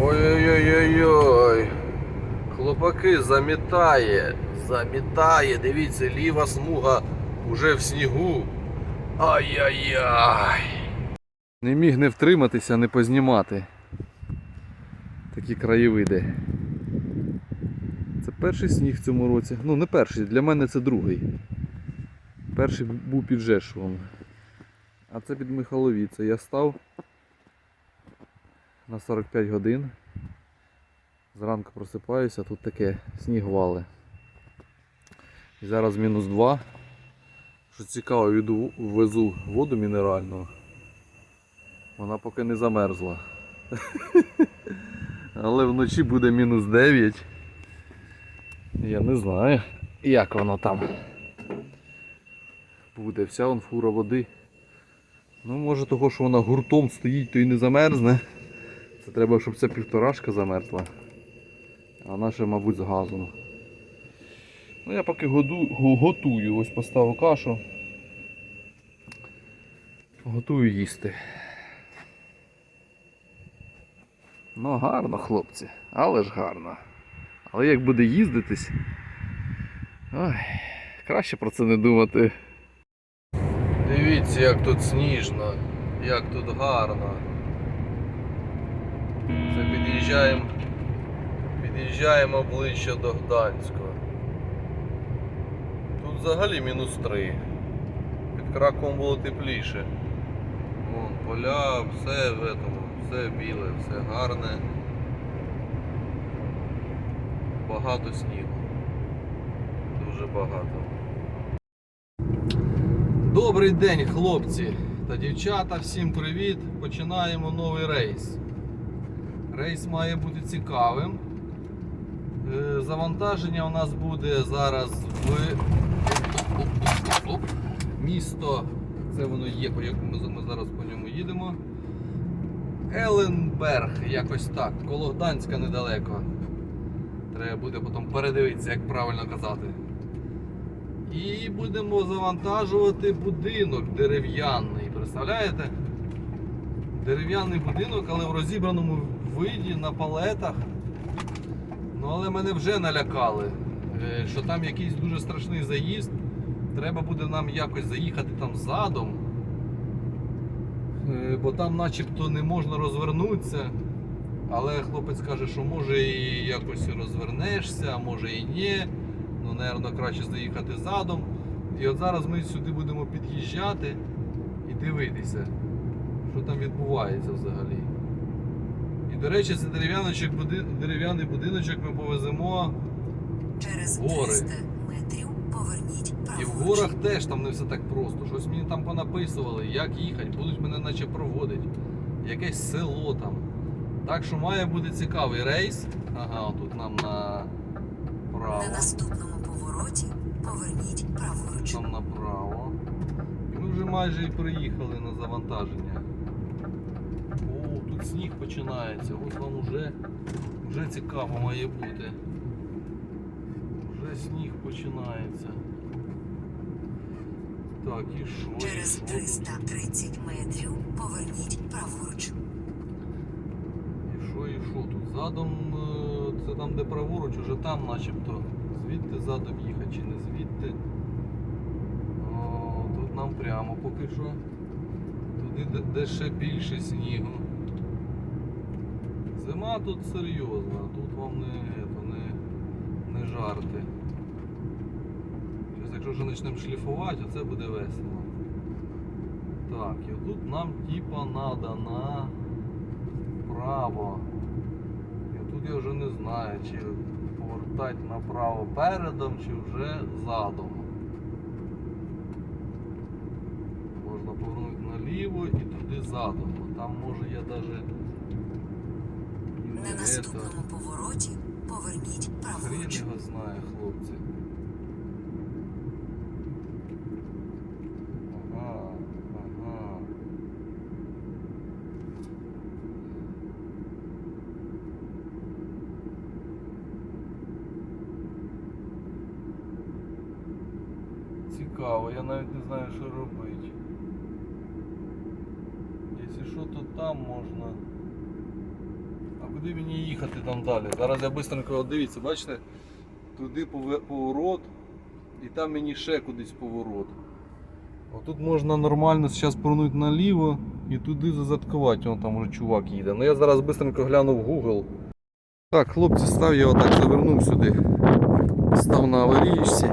Ой-ой-ой-ой-ой. Хлопаки замітає. Замітає. Дивіться, ліва смуга уже в снігу. Ай-яй-яй. Не міг не втриматися, не познімати. Такі краєвиди. Це перший сніг в цьому році. Ну, не перший, для мене це другий. Перший був під Жешувом. А це під Михайловіце. Я став на 45 годин. Зранку просипаюся, тут таке сніг вали. І зараз мінус 2. Що цікаво, віду- везу воду мінеральну. Вона поки не замерзла. Але вночі буде мінус 9. Я не знаю, як воно там буде. Вся вон фура води. Ну, може того, що вона гуртом стоїть, то і не замерзне. Це треба, щоб ця півторашка замерзла. А ще, мабуть, з газом. Ну я поки готую, ось поставив кашу. Готую їсти. Ну гарно, хлопці, але ж гарно. Але як буде їздитись. Ой, краще про це не думати. Дивіться, як тут сніжно, як тут гарно. Це під'їжджаємо. Під'їжджаємо ближче до Гданського. Тут взагалі мінус 3. Під Краком було тепліше. Вон поля, все в этому, все біле, все гарне. Багато снігу. Дуже багато. Добрий день, хлопці та дівчата, всім привіт! Починаємо новий рейс. Рейс має бути цікавим. Е, Завантаження у нас буде зараз в місто. Це воно є, по якому ми зараз по ньому їдемо. Еленберг, якось так, коло Гданська недалеко. Треба буде потім передивитися, як правильно казати. І будемо завантажувати будинок дерев'яний. Представляєте? Дерев'яний будинок, але в розібраному виді на палетах. Ну, але мене вже налякали, е, що там якийсь дуже страшний заїзд. Треба буде нам якось заїхати там задом. Е, Бо там начебто не можна розвернутися. Але хлопець каже, що може і якось розвернешся, а може і ні. Ну, напевно, краще заїхати задом. І от зараз ми сюди будемо під'їжджати і дивитися, що там відбувається взагалі. До речі, цей дерев'яночок, буди- дерев'яний будиночок ми повеземо. Через Гори. 300 метрів поверніть І в горах теж там не все так просто. Щось мені там понаписували, як їхати, будуть мене наче проводити. Якесь село там. Так що має бути цікавий рейс. Ага, тут нам направо. На наступному повороті поверніть праворуч. Там направо. І ми вже майже і приїхали на завантаження. О, тут сніг починається. Ось вам уже, вже цікаво має бути. Вже сніг починається. Так, і що? Через 330 метрів поверніть праворуч. І що, і що тут? Задом, е, це там де праворуч, уже там начебто. Звідти задом їхати чи не звідти. О, тут нам прямо поки що. Туди де, ще більше снігу. Зима тут серйозна, тут вам не, то не, не жарти. Щас, якщо вже почнемо шліфувати, оце буде весело. Так, і тут нам типа надо на право. І тут я вже не знаю, чи повертати направо передом, чи вже задом. Можна наліво і туди задом. Бо Там може я навіть На наступному повороті поверніть праворуч. його знає, хлопці. Ага, ага. Цікаво, я навіть не знаю, що робити. Якщо що, то там можна. Або Куди мені їхати там далі? Зараз я швидко, дивіться, бачите, туди поворот, і там мені ще кудись поворот. Отут можна нормально зараз повернути наліво і туди зазадкувати, вон там уже чувак їде. Ну я зараз швидко гляну в Google. Так, хлопці, став я отак, завернув сюди. Став на аварійці.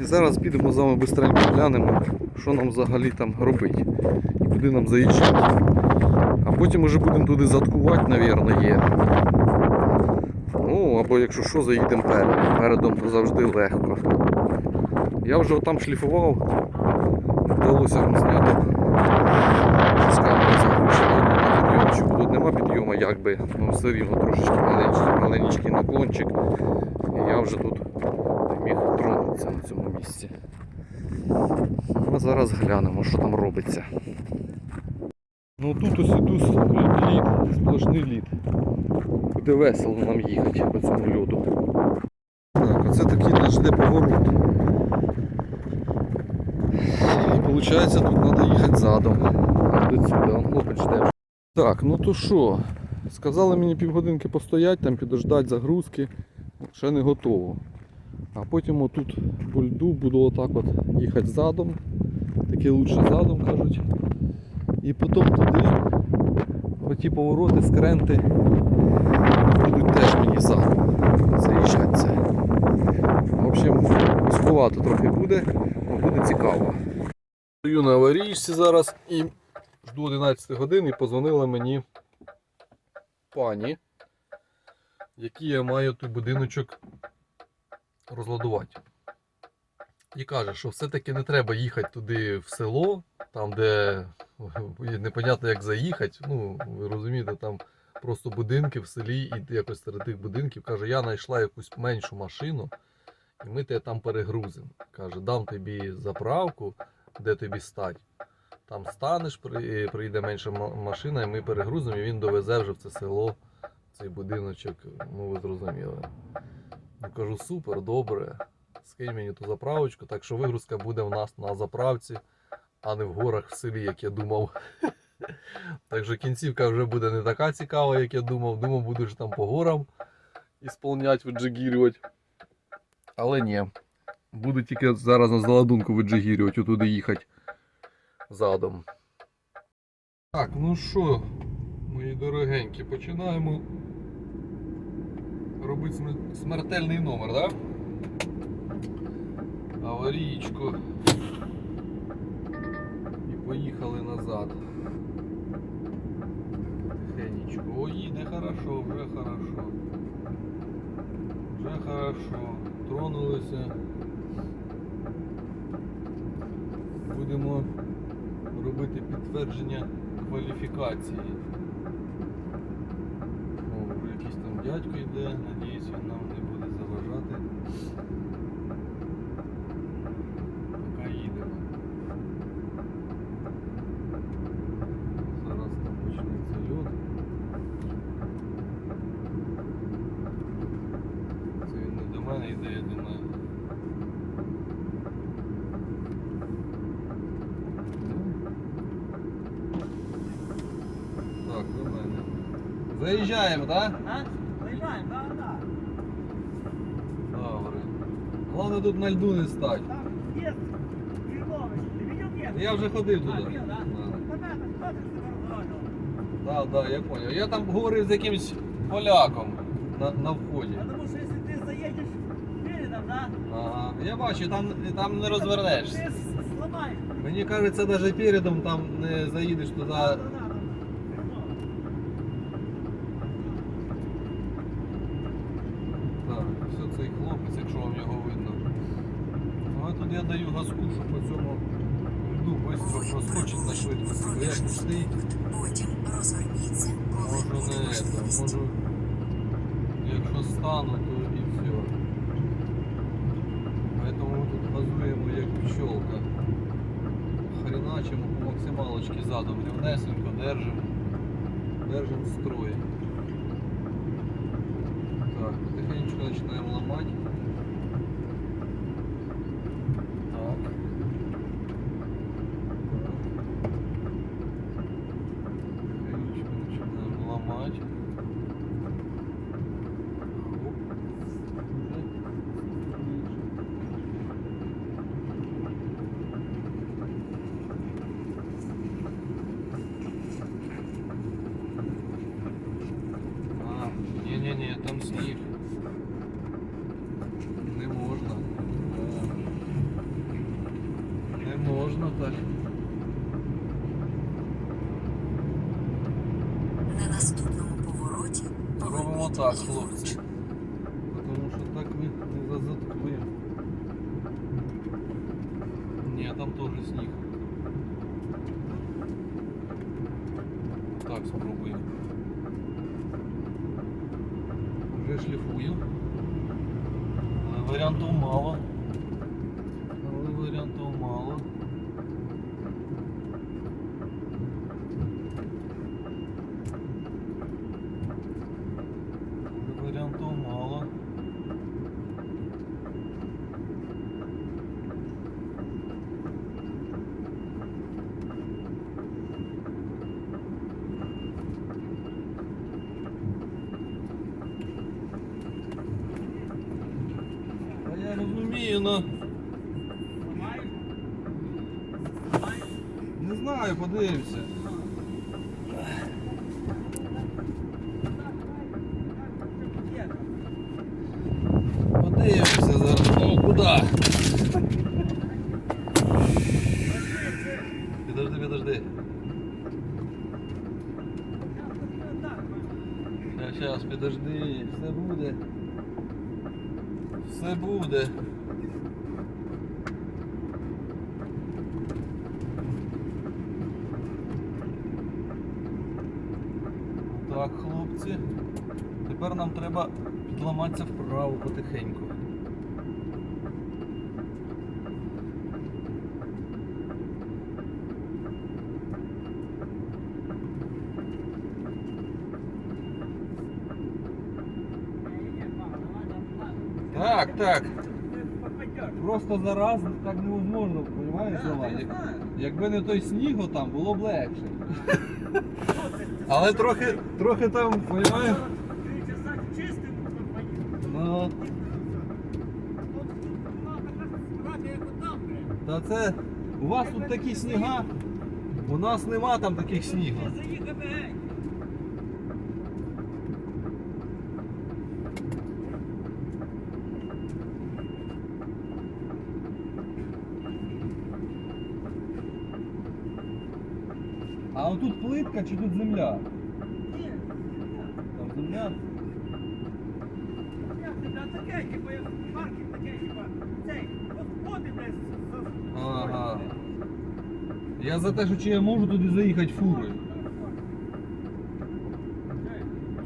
І зараз підемо з вами швидко глянемо, що нам взагалі там робити і куди нам заїжджати. А потім уже будемо туди заткувати, мабуть, є. Ну, або якщо що, заїдемо передом. Передом то завжди легко. Я вже там шліфував, вдалося зняти з камери підйомчику. Тут нема підйому, якби, ну все рівно трошечки маленький наклончик. Я вже тут не міг тронутися на цьому місці. Ми зараз глянемо, що там робиться. Ну тут ось іду лід, сплошний лід. Буде весело нам їхати по цьому льоду. Так, оце такий наш де поворот. І виходить тут треба їхати задом. До сюди, он хлопець жде. Так, ну то що? Сказали мені півгодинки постоять, там підождати загрузки. Ще не готово. А потім отут по льду буду отак от їхати задом. Таке лучше задом кажуть. І потім туди оті повороти, скренти будуть теж мені задом заїжджати це. В общем, вузьковато трохи буде, але буде цікаво. Стою на аварійці зараз і жду 11 годин і позвонила мені пані, якій я маю той будиночок розладувати. І каже, що все-таки не треба їхати туди в село, там, де непонятно як заїхати. Ну, ви розумієте, там просто будинки в селі, і якось серед тих будинків каже, я знайшла якусь меншу машину, і ми тебе там перегрузимо. Каже, дам тобі заправку, де тобі стать. Там станеш, прийде менша машина, і ми перегрузимо, і він довезе вже в це село, цей будиночок. Ну ви зрозуміли. Ну кажу, супер, добре. Скинь мені ту заправочку, так що вигрузка буде в нас на заправці, а не в горах в селі, як я думав. Так що кінцівка вже буде не така цікава, як я думав. Думав, буду ж там по горам ісполнять, виджигірювати. Але ні. Буду тільки зараз на заладунку виджигірювати, отуди їхати задом. Так, ну що, мої дорогенькі, починаємо робити смертельний номер, так? Да? Аварійку. І поїхали назад. Тихенечко. О, їде хорошо, вже хорошо. Вже хорошо. Тронулися. Будемо робити підтвердження кваліфікації. дядько йде, надіюсь, він нам не буде заважати. Поки їдемо. Зараз там почнеться льот. Це він не до мене йде, я думаю. Так, до мене. Заїжджаємо, так? А? Головне тут на льду не стать. Там є фірмовий. Ти бачив є? Я вже ходив туди. Так, так, я зрозумів. Я там говорив з якимсь поляком на, на вході. Думаю, що якщо ти заїдеш передом, да? Ага. Я бачу, там, там не розвернешся. Мені кажеться, навіть передом там не заїдеш туди. Так, все цей хлопець, якщо вам його видно. Тут я даю газку, щоб по цьому льду швидко проскочить на швидкості. Бо як стоїть, Потім можу не це, можу. Якщо стану, то і все. Поэтому ми тут газуємо як пчелка. Хреначимо по максималочці задом, рівнесенько держимо. Держимо строй. Так, потихонечку починаємо ламати. Так. Потихонечку починаємо ламати. сніг. Не можна. О. Не можна так. На наступному повороті Робимо поверніть так, ліворуч. хлопці. Тому що так ми не зазаткуємо. Ні, них. Так, спробуємо. Вже шліфую. Вариантов варіантів мало. Але варіантів мало. Варіантів мало. Та я розумію, но Ламаєш? Ламаєш? не знаю. Подивимося зараз. О, куди? Підожди, підожди. Щас, щас, підожди, все буде. Все буде. Так, хлопці. Тепер нам треба підламатися вправо потихеньку. Так, так. Просто зараз так невозможно, розумієш, Роман? Якби не той сніг там, було б легше. Але трохи, трохи там, розумієш? Ну, та це у вас тут такі сніга, у нас нема там таких снігу. Заїхали геть. А отут плитка чи тут земля? Ні, Там земля. як ти, та таке, типу, як паркінг таке, типу, цей, от води десь за- за- Ага. Я за те, що чи я можу туди заїхати фурою.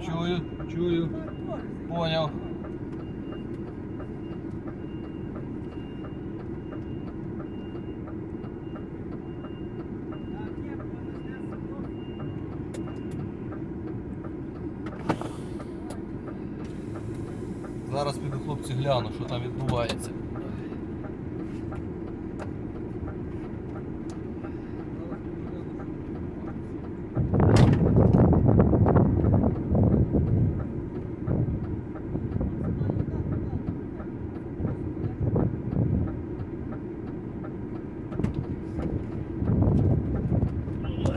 Чую, чую. Поняв. Хлопці гляну, що там відбувається.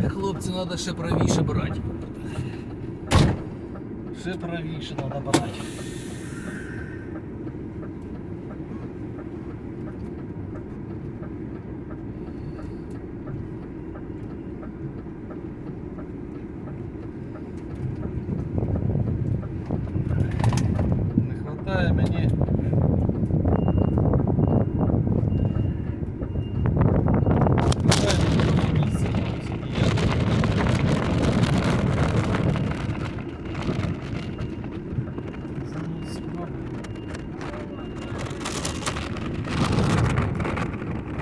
Хлопці, треба ще правіше брати. Ще правіше треба брати. Не хватає мені. Не хватає мені трохи місця на сидіння. Зараз спробую.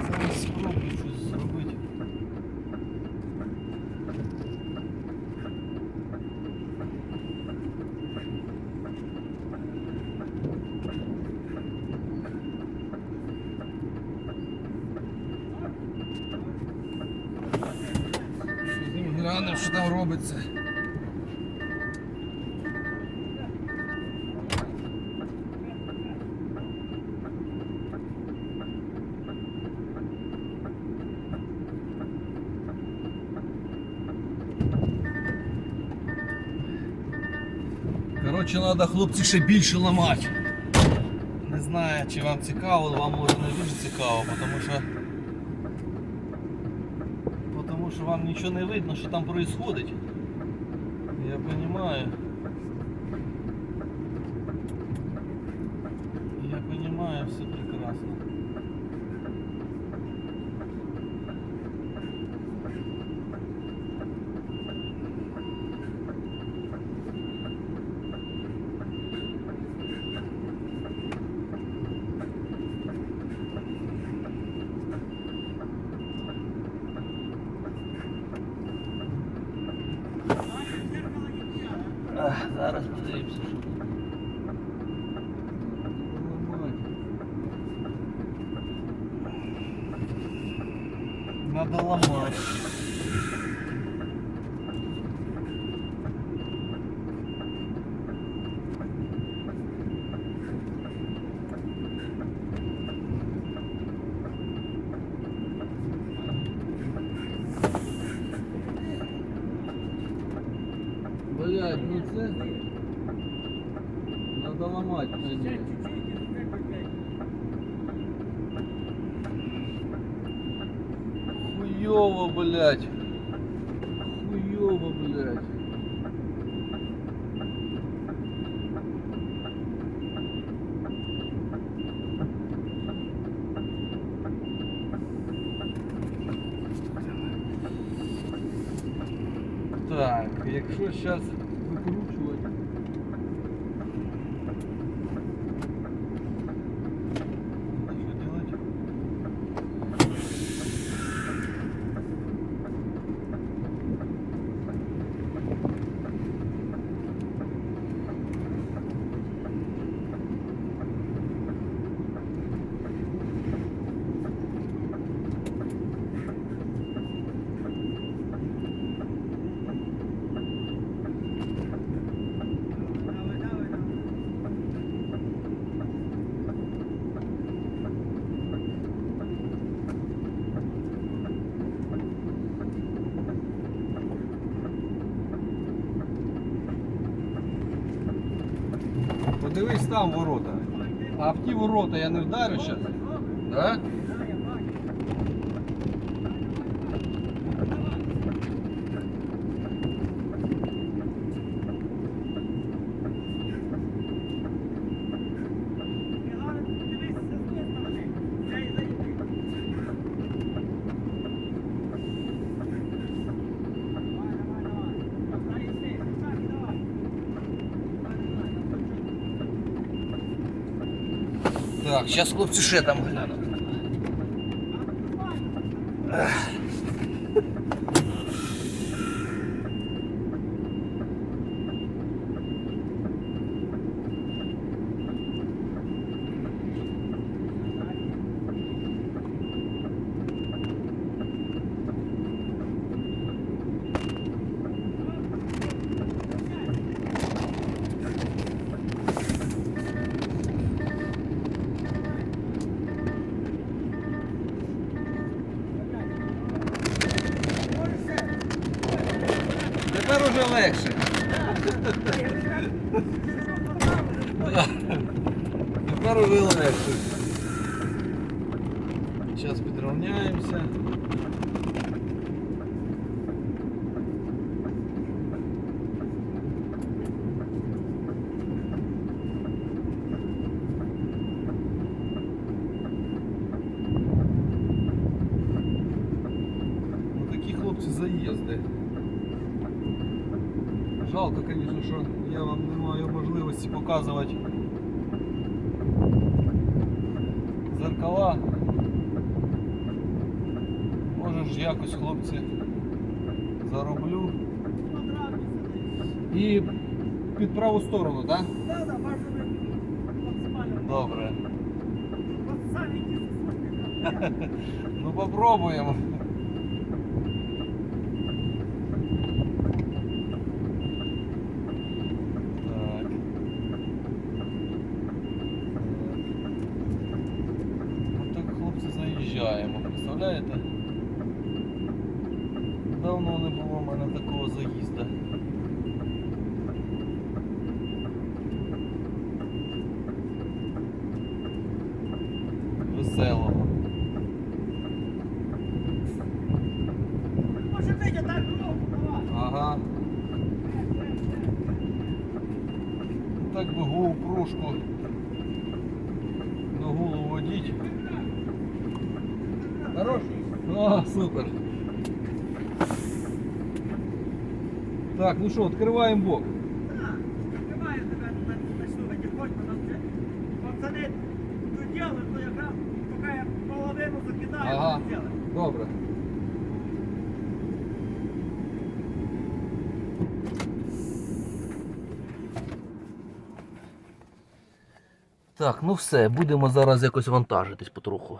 Зараз спробую щось зробити. Глянемо, що там робиться. Коротше, треба хлопці ще більше ламати. Не знаю, чи вам цікаво, вам може не дуже цікаво, тому що. Тому що вам нічого не видно, що там происходит. Я розумію. Cara, Блять, ну це надо ломать на Ще ній. чуть-чуть і закрепи, блядь. Хуёво, блять. Хуёво, блять. Так, якщо зараз там ворота. А в ті ворота я не вдарю зараз? Да? Да, я бачу. Ти гарно дивись з цієї сторони. Це і зайди. Давай, давай, давай. Давай, йди. Так, давай. Давай, зараз хлопці ще там глянуть. Тепер уже легше. Тепер уже легше. Зараз підрівняємося. Ну, такі хлопці заїзди. Жалко, звісно, що я вам не маю можливості показувати зеркала. Може ж якось хлопці зароблю. І під праву сторону, так? Да, бажано максимально. Добре. Ну попробуємо. так би гоупрошку на голову одіть. Хорош? О, супер. Так, ну що, відкриваємо бок. Так, ну все, будемо зараз якось вантажитись потроху.